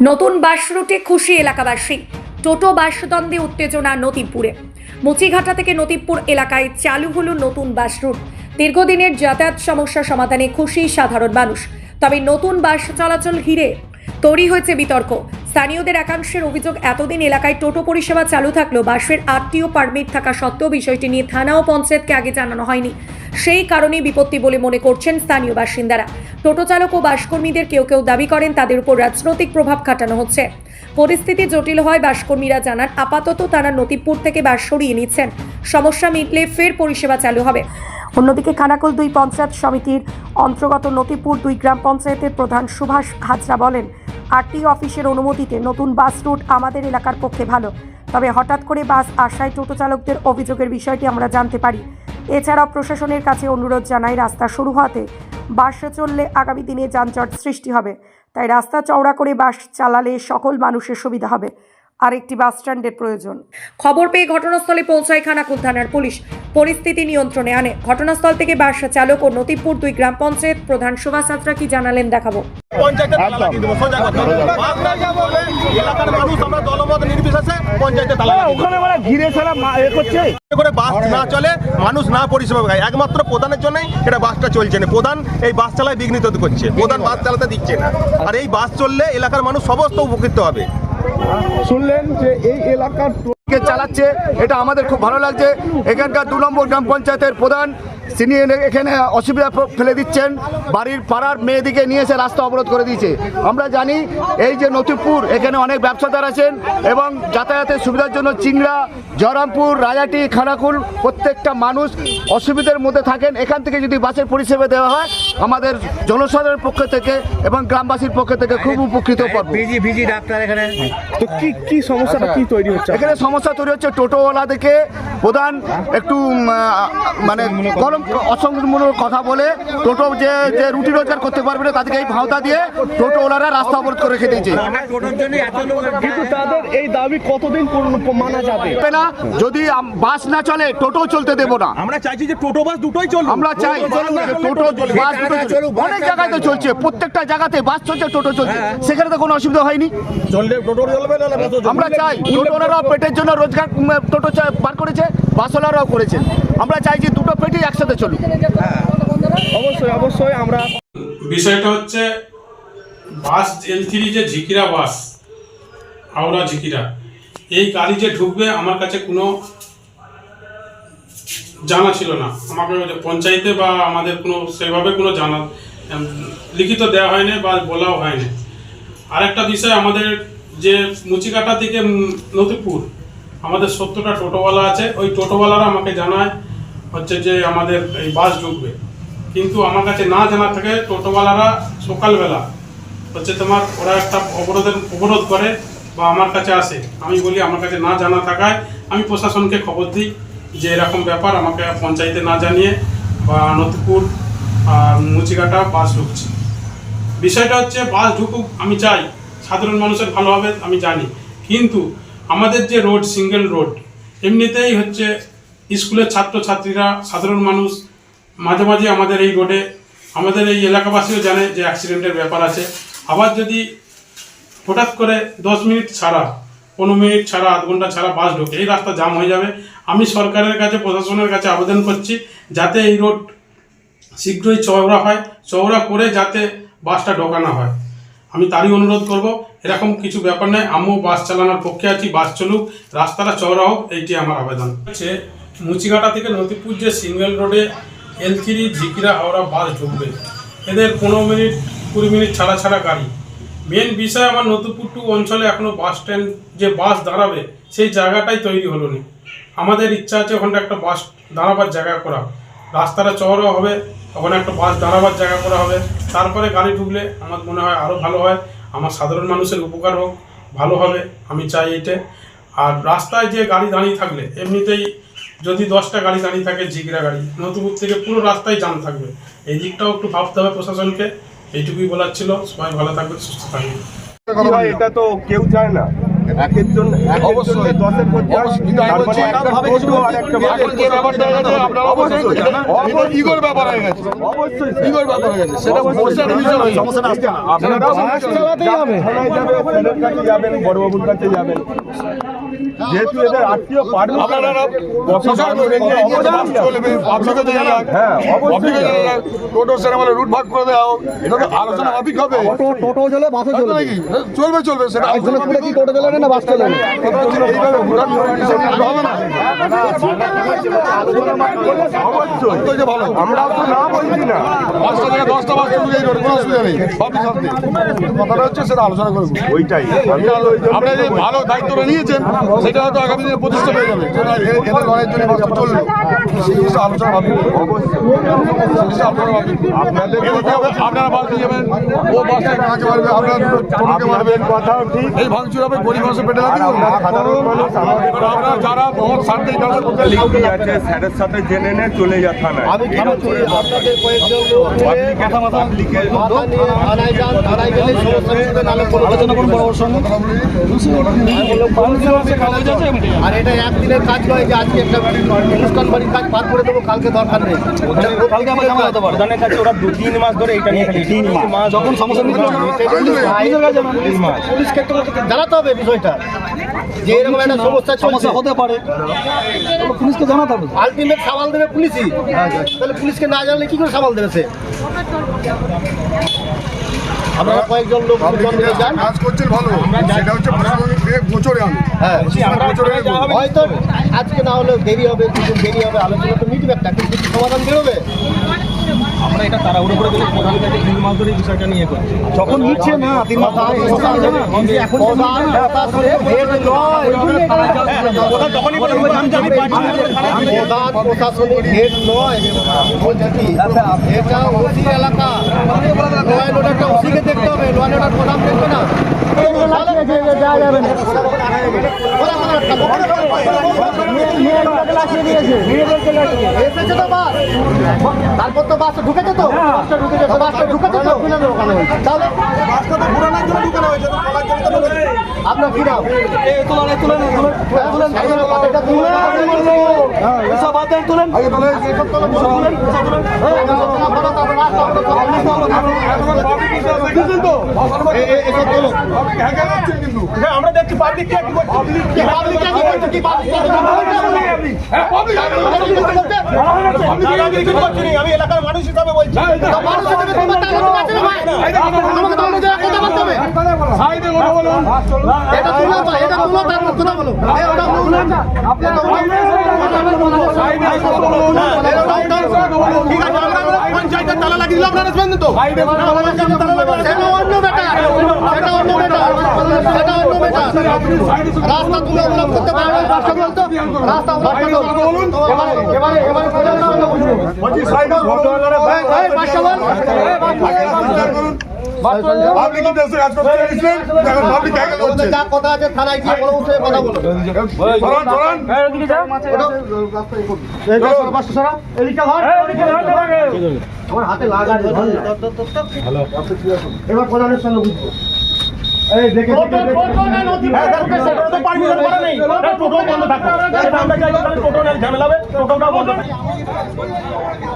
নতুন বাস রুটে খুশি এলাকাবাসী। টোটো বাস দ্বন্দ্বে উত্তেজনা নতিবপুরে মুচিঘাটা থেকে নতিবপুর এলাকায় চালু হলো নতুন বাস রুট দীর্ঘদিনের যাতায়াত সমস্যা সমাধানে খুশি সাধারণ মানুষ। তবে নতুন বাস চলাচল ঘিরে তৈরি হয়েছে বিতর্ক। স্থানীয়দের একাংশের অভিযোগ, এতদিন এলাকায় টোটো পরিষেবা চালু থাকলেও বাসের আরটিও পারমিট থাকা সত্ত্বেও বিষয়টি নিয়ে থানা ও পঞ্চায়েতকে আগে জানানো হয়নি। সেই কারণেই বিপত্তি বলে মনে করছেন স্থানীয় বাসিন্দারা। টোটো চালক ও বাসকর্মীদের কেউ কেউ দাবি করেন, তাদের উপর রাজনৈতিক প্রভাব খাটানো হচ্ছে। পরিস্থিতি জটিল হয় বাসকর্মীরা জানান, আপাতত তারা নতিবপুর থেকে বাস সরিয়ে নিচ্ছেন। সমস্যা মিটলে ফের পরিষেবা চালু হবে। অন্যদিকে খানাকুল দুই পঞ্চায়েত সমিতির অন্তর্গত নতিপুর দুই গ্রাম পঞ্চায়েতের প্রধান সুভাষ হাজরা বলেন আরটি অফিসের অনুমতিতে নতুন বাস রুট আমাদের এলাকার পক্ষে ভালো। তবে হঠাৎ করে বাস আসায় টোটো চালকদের অভিযোগের বিষয়টি আমরা জানতে পারি। এছাড়াও প্রশাসনের কাছে অনুরোধ জানাই রাস্তা শুরু হওয়াতে বাস চললে আগামী দিনে যানজট সৃষ্টি হবে। তাই রাস্তা চওড়া করে বাস চালালে সকল মানুষের সুবিধা হবে। আর একটি বাস স্ট্যান্ডের প্রয়োজন। খবর পেয়ে ঘটনাস্থলে পৌঁছায় খানাকুল থানার পুলিশ। পরিস্থিতি নিয়ন্ত্রণে আনে। ঘটনাস্থল থেকে বাসা চালক ও নতিপুর দুই গ্রাম পঞ্চায়েত প্রধান সুভাষ সাঁতরা কি জানালেন, দেখাবো। পঞ্চায়েতে তালা লাগিয়ে দেবো। সোজা কথা। আমরা যা বলবে এলাকার মানুষ আমরা দলমত নির্বিশেষে পঞ্চায়েতে তালা ওখানে মানে ঘিরে ছাড়া এ করছে? করে বাস না চলে মানুষ না পরিষেবা পায়। একমাত্র প্রধানের জন্যই এটা বাসটা চলছে না। প্রধান এই বাস চালায় বিঘ্নিত করছে। প্রধান বাস চালাতে দিচ্ছে না। আর এই বাস চললে এলাকার মানুষ সমস্ত উপকৃত হবে। শুনলেন যে এই এলাকার চালাচ্ছে এটা আমাদের খুব ভালো লাগছে। এখানকার দু নম্বর গ্রাম পঞ্চায়েতের প্রধান তিনি এনে- এখানে অসুবিধা ফেলে দিচ্ছেন। বাড়ির পাড়ার মেয়েদিকে নিয়ে এসে রাস্তা অবরোধ করে দিয়েছে। আমরা জানি এই যে নতিপুর এখানে অনেক ব্যবসাদার আছেন এবং যাতায়াতের সুবিধার জন্য চিংড়া জয়রামপুর রাজাটি খানাকুল প্রত্যেকটা মানুষ অসুবিধার মধ্যে থাকেন। এখান থেকে যদি বাসের পরিষেবা দেওয়া হয় আমাদের জনসাধারণের পক্ষ থেকে এবং গ্রামবাসীর পক্ষ থেকে খুব উপকৃত ভিজি ডাক্তার এখানে। তো কি কি সমস্যাটা কি তৈরি হচ্ছে? এখানে সমস্যা তৈরি হচ্ছে টোটোওয়ালাদেরকে প্রধান একটু মানে গরম অসংমূলক কথা বলে টোটো যে যে রুটি রোজগার করতে পারবে না তাদেরকে এই ভাওতা দিয়ে টোটোওয়ালারা রাস্তা অবরোধ করে রেখে দিয়েছে। আমরা টোটোর জন্য এত লোক কিন্তু তাদের এই দাবি কতদিন মানা যাবে? না যদি বাস না চলে টোটো চলতে দেব না। আমরা চাইছি যে টোটো বাস দুটোই চলবে আমরা চাই টোটো বাস দুটো চলুক। অনেক জায়গায় তো চলছে প্রত্যেকটা জায়গাতে বাস চলছে টোটো চলছে। সেখানে তো কোনো অসুবিধা হয়নি। চললে টোটো চলবে না আমরা চাই টোটোওয়ালারাও পেটের জন্য রোজগার টোটো বার করেছে বাসওয়ালারাও করেছে। আমরা চাইছি দুটো পেটেই একসাথে চলুক। অবশ্যই অবশ্যই আমরা বিষয়টা হচ্ছে বাস এল থ্রি যে ঝিকিরা বাস হাওড়া ঝিকিরা এই গাড়ি যে ঢুকবে আমার কাছে কোনো জানা ছিল না। আমাকে পঞ্চায়েতে বা আমাদের কোনো সেভাবে কোনো জানা লিখিত দেওয়া হয়নি বা বলাও হয়নি। আরেকটা বিষয় আমাদের যে মুচিকাটা থেকে নতিপুর আমাদের সত্তরটা টোটোওয়ালা আছে ওই টোটোওয়ালারা আমাকে জানায় হচ্ছে যে আমাদের এই বাস ঢুকবে। কিন্তু আমার কাছে না জানা থাকে টোটোওয়ালারা সকালবেলা হচ্ছে তোমার ওরা একটা অবরোধের অবরোধ করে বা আমার কাছে আসে। আমি বলি, আমার কাছে না জানা থাকায় আমি প্রশাসনকে খবর দিই যে এরকম ব্যাপার, আমাকে পঞ্চায়েতে না জানিয়ে বা নতুপুর আর মুচিকাটা বাস ঢুকছে। বিষয়টা হচ্ছে বাস ঢুকুক, আমি চাই। সাধারণ মানুষের ভালো হবে, আমি জানি। কিন্তু আমাদের যে রোড, সিঙ্গেল রোড, এমনিতেই হচ্ছে স্কুলের ছাত্রছাত্রীরা, সাধারণ মানুষ, মাঝে মাঝে আমাদের এই রোডে, আমাদের এই এলাকাবাসীও জানে যে অ্যাক্সিডেন্টের ব্যাপার আছে। আবার যদি হঠাৎ করে দশ মিনিট ছাড়া, পনেরো মিনিট ছাড়া, আধ ঘণ্টা ছাড়া বাস ঢোকে, এই রাস্তা জাম হয়ে যাবে। আমি সরকারের কাছে, প্রশাসনের কাছে আবেদন করছি যাতে এই রোড শীঘ্রই চওড়া হয়, চওড়া করে যাতে বাসটা ঢোকানো হয়। আমি তারই অনুরোধ করব, এরকম কিছু ব্যাপার নয়, আমিও বাস চালানোর পক্ষে আছি, বাস চলুক, রাস্তাটা চওড়া হোক, এইটি আমার আবেদন। হচ্ছে মুচিঘাটা থেকে নদীপুর যে সিঙ্গেল রোডে এল থ্রি, ঝিকিরা, হাওড়া বাস ঢুকবে। এদের পনেরো মিনিট, কুড়ি মিনিট ছাড়া ছাড়া গাড়ি। মেন বিষয় আমার নতুপুর টু অঞ্চলে এখনও বাস স্ট্যান্ড, যে বাস দাঁড়াবে, সেই জায়গাটাই তৈরি হলো না। আমাদের ইচ্ছা আছে ওখানটা একটা বাস দাঁড়াবার জায়গা করা। রাস্তাটা চওড়া হবে, ওখানে একটা বাস দাঁড়াবার জায়গা করা হবে। তারপরে গাড়ি ঢুকলে আমার মনে হয় আরও ভালো হয়। আমার সাধারণ মানুষের উপকার হোক, ভালো হবে, আমি চাই এইটা আর রাস্তায় যে গাড়ি দাঁড়িয়ে থাকলে, এমনিতেই যদি দশটা গাড়ি দাঁড়িয়ে থাকে জিগরা গাড়ি। নতুপুর থেকে পুরো রাস্তায় জাম থাকবে। এই দিকটাও একটু ভাবতে হবে প্রশাসনকে। এইটুকুই বলার ছিল। সবাই ভালো থাকবে সুস্থ থাকবে এটা তো কেউ চায় না। একের জন্য একের দশের পঞ্চাশ তার মানে একটা টোটো আর একটা বাস। অবশ্যই ইগোর ব্যাপার হয়ে গেছে। অবশ্যই ইগোর ব্যাপার হয়ে গেছে। সেটা সমস্যার বিষয় নয় আপনারা বাস হবে যাবেন কাছে যাবেন বড়বাবুর কাছে যাবেন। যেহেতু এদের আত্মীয় পারবে আপনারা প্রশাসন চলবে পাবলিকে তো জানা হ্যাঁ টোটো রুট ভাগ করে দেওয়া হোক। এটা তো আলোচনা হবে। টোটো চলে বাসও চলবে চলবে চলবে সেটা আলোচনা মাফিক কি টোটো চলে না বাস চলে না না তো না বলছি না। পাঁচটা থেকে দশটা বাস কোনো অসুবিধা নেই কথাটা হচ্ছে সেটা আলোচনা করব। ওইটাই। আপনি যে ভালো দায়িত্বটা নিয়েছেন সেটা হয়তো আগামী দিনে প্রতিষ্ঠা পেয়ে যাবে। যে না, এদের লড়াইয়ের জন্য বাসটা চলবে। সেই জিনিসটা আলোচনা ভাবি আপনাদের কথাও আপনারা বাস দিয়ে যাবেন। ও বাসটা কাকে মারবে আপনারা টোটোকে মারবেন। কথাও ঠিক এই ভাঙচুর হবে গরিব মানুষের পেটে লাগবে আমরা সাধারণ মানুষ আমাদের এবার আপনারা যারা মহৎ স্বার্থে এই কাজটা করতে লিখি আছে স্যারের সাথে জেনে নে চলে যা থানায় আমি আপনাদের কয়েকজন লোক মাথা মাথা লিখে থানায় যান থানায় গেলে সমস্যা মিটবে নাহলে কোনো আলোচনা করুন বড় সঙ্গে আর এটা একদিনের কাজ নয় যে আজকে একটা অনুষ্ঠান বাড়ির কাজ পার করে দেবো কালকে দরকার নেই। কালকে আমার জামা হতে পারে। কাছে ওরা দু তিন মাস ধরে এটা নিয়ে তিন মাস। যখন সমস্যা জানাতে হবে বিষয়টা যে এরকম একটা সমস্যা সমস্যা হতে পারে। পুলিশকে জানাতে হবে। আলটিমেট সামাল দেবে পুলিশই। তাহলে পুলিশকে না জানলে কি করে সামাল দেবে সে? আমরা কয়েকজন লোক কাজ করছেন ভালো। সেটা হচ্ছে প্রশাসনিক বিভাগ গোচরে আনো হ্যাঁ। হয়তো আজকে না হলেও দেরি হবে দেরি হবে আলোচনা তো মিটবে একটা কিন্তু কিছু সমাধান বেরোবে। আমরা এটা তাড়াহুড়ো করে দিলে প্রধানের কাছে তিন মাস ধরে বিষয়টা নিয়ে করছি। যখন নিচ্ছে না তিন মাস প্রধান হেড নয়। প্রধান প্রশাসনিক হেড নয়। এটা ওসি এলাকা। ল অ্যান্ড ওসিকে দেখতে হবে ল অ্যান্ড প্রধান দেখবে না। এসেছে তো বাস তারপর তো? বাস ঢুকেছে তো? বাসটা ঢুকেছে তো? বাসটা ঢুকেছে তো তাহলে আপনার কি নাম? আগে তাহলে বুঝছেন তো? হ্যাঁ কিন্তু আমরা দেখছি পাবলিক কি করছে হ্যাঁ পাবলিক আমি কিছু করছি না, আমি এলাকার মানুষ হিসাবে বলছি সাইডে কথা বলুন এটা তুলো তো, এটা তুলো তারপর কথা বলো এই তুলো। এটা সাইডে কথা বলুন ঠিক আছে আমরা লোক আপনারা শুনবেন তো সেটা অন্য ব্যাপার সেটা অন্য ব্যাপার সেটা অন্য ব্যাপার রাস্তা তুমি অবলম্বন করতে পারবে রাস্তা বলতো রাস্তা অবলম্বন বলুন এবারে এবারে এবারে বুঝব বলছি সাইডে ভাই ভাই হ্যাঁ বল এবার প্রধানের সঙ্গে বুঝব এই দেখে। Bureau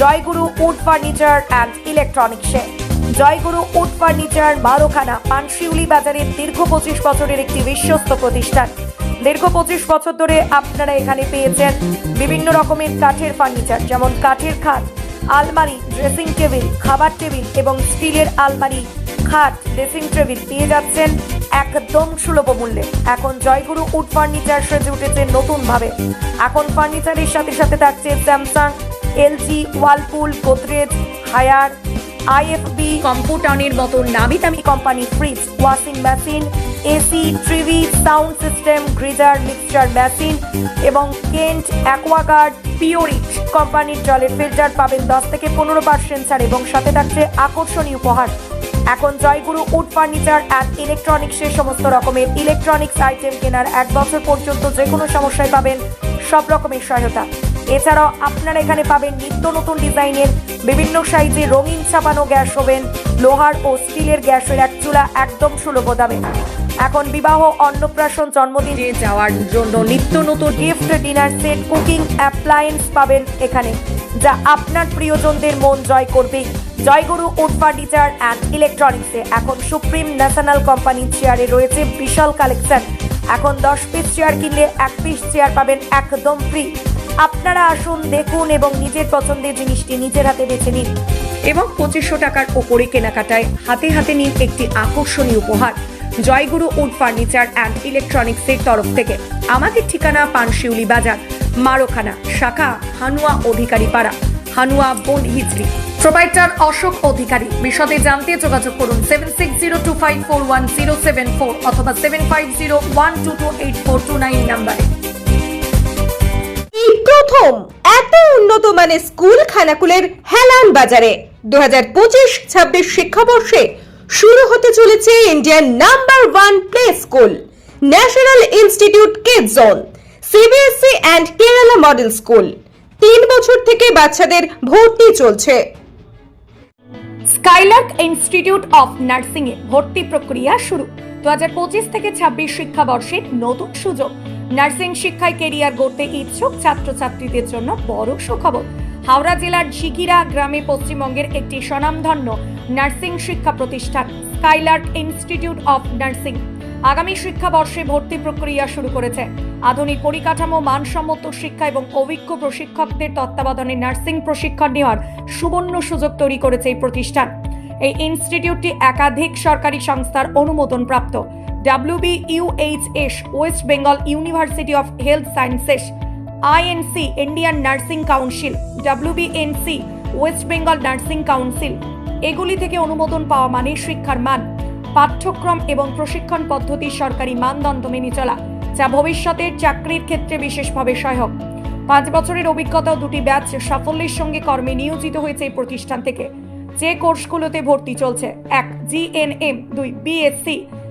Joyguru wood furniture and ইলেকট্রনিক্সে জয়গুরু উড ফার্নিচার বারোখানা পানশিউলি বাজারের দীর্ঘ পঁচিশ বছরের একটি বিশ্বস্ত প্রতিষ্ঠান। দীর্ঘ পঁচিশ বছর ধরে আপনারা এখানে পেয়েছেন বিভিন্ন রকমের কাঠের ফার্নিচার, যেমন কাঠের খাট, আলমারি ড্রেসিং টেবিল খাবার টেবিল এবং স্টিলের আলমারি, খাট ড্রেসিং টেবিল পেয়ে যাচ্ছেন একদম সুলভ মূল্যে। এখন জয়গুরু উড ফার্নিচার সেজে উঠেছে নতুনভাবে। এখন ফার্নিচারের সাথে সাথে থাকছে Samsung LG Whirlpool, Godrej, Haier, IFB, কম্পিউটারের মতো নামি দামি company fridge, washing machine, AC, TV, sound system, geyser, mixture machine এবং কেন্ট অ্যাকোয়াগার্ড পিওরিট কোম্পানির জলের ফিল্টার পাবেন দশ থেকে পনেরো পার্সেন্ট ছাড় এবং সাথে থাকছে আকর্ষণীয় উপহার। এখন জয়গুরু উড ফার্নিচার অ্যান্ড ইলেকট্রনিক্সের সমস্ত রকমের ইলেকট্রনিক্স আইটেম কেনার এক বছর পর্যন্ত যে কোনো সমস্যায় পাবেন সব রকমের সহায়তা। এছাড়াও আপনারা এখানে পাবেন নিত্য নতুন ডিজাইনের বিভিন্ন সাইজে রঙিন ছাপানো গ্যাস ওভেন, লোহার ও স্টিলের গ্যাসের এক চুলা একদম সুলভ দামে। এখন বিবাহ, অন্নপ্রাশন, জন্মদিনে যাওয়ার জন্য নিত্য নতুন gift, dinner, set, cooking, appliance পাবেন এখানে, যা আপনার প্রিয়জনদের মন জয় করবে। জয়গুরু উড ফার্নিচার অ্যান্ড ইলেকট্রনিক্সে এখন সুপ্রিম ন্যাশনাল কোম্পানির চেয়ারে রয়েছে বিশাল কালেকশন। এখন দশ পিস চেয়ার কিনলে এক পিস চেয়ার পাবেন একদম ফ্রি আপনারা আসুন, দেখুন এবং নিজের পছন্দের জিনিসটি নিজের হাতে বেছে নিন। এবং পঁচিশশো টাকার ওপরে কেনাকাটায় হাতে হাতে নিন একটি আকর্ষণীয় উপহার। জয়গুরু উড ফার্নিচার অ্যান্ড ইলেকট্রনিক্সের তরফ থেকে। আমাদের ঠিকানা পানশিউলি বাজার, মারোখানা, শাখা হানুয়া অধিকারী পাড়া, হানুয়া বোন হিজড়ি। প্রোভাইডার অশোক অধিকারী। বিশদে জানতে যোগাযোগ করুন seven six zero two five four one zero seven four অথবা seven five zero one two two eight four two nine নাম্বারে। এই প্রথম এত উন্নত মানের স্কুল খানাকুলের হেলান বাজারে। দু হাজার শিক্ষাবর্ষে শুরু হতে চলেছে Indian number one play school, national institute kid zone CBSC and Kerala model school. তিন বছর থেকে বাচ্চাদের ভর্তি চলছে। স্কাইলার্ক ইনস্টিটিউট অফ নার্সিং এ ভর্তি প্রক্রিয়া শুরু। দু হাজার পঁচিশ থেকে ছাব্বিশ শিক্ষাবর্ষের নতুন সুযোগ। নার্সিং শিক্ষায় কেরিয়ার গড়তে ইচ্ছুক ছাত্রছাত্রীদের জন্য বড় সুখবর। হাওড়া জেলার ঝিগিরা গ্রামে পশ্চিমবঙ্গের একটি স্বনামধন্য নার্সিং শিক্ষা প্রতিষ্ঠান, স্কাইলার্ক ইনস্টিটিউট অফ নার্সিং। আগামী শিক্ষাবর্ষে ভর্তি প্রক্রিয়া শুরু করেছে। আধুনিক পরিকাঠামো, মানসম্মত শিক্ষা এবং অভিজ্ঞ প্রশিক্ষকদের তত্ত্বাবধানে নার্সিং প্রশিক্ষণ নেওয়ার সুবর্ণ সুযোগ তৈরি করেছে এই প্রতিষ্ঠান। এই ইনস্টিটিউটটি একাধিক সরকারি সংস্থার অনুমোদন প্রাপ্ত WB UHS west Bengal university of health sciences INC Indian nursing council WBNC west Bengal nursing council এগুলি থেকে অনুমোদন পাওয়া মানে শিক্ষার মান, পাঠ্যক্রম এবং প্রশিক্ষণ পদ্ধতি সরকারি মানদণ্ড মেনে চলা, যা ভবিষ্যতের চাকরির ক্ষেত্রে বিশেষভাবে সহায়ক। পাঁচ বছরের অভিজ্ঞতা দুটি ব্যাচ সাফল্যের সঙ্গে কর্মে নিয়োজিত হয়েছে এই প্রতিষ্ঠান থেকে। যে কোর্সগুলোতে ভর্তি চলছে, এক জিএনএম দুই বিএসসি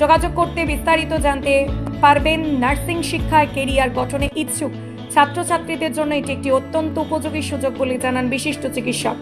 যোগাযোগ করতে বিস্তারিত জানতে পারবেন নার্সিং শিক্ষায় কেরিয়ার গঠনে ইচ্ছুক ছাত্রছাত্রীদের জন্য এটি একটি অত্যন্ত উপযোগী সুযোগ বলে জানান বিশিষ্ট চিকিৎসক।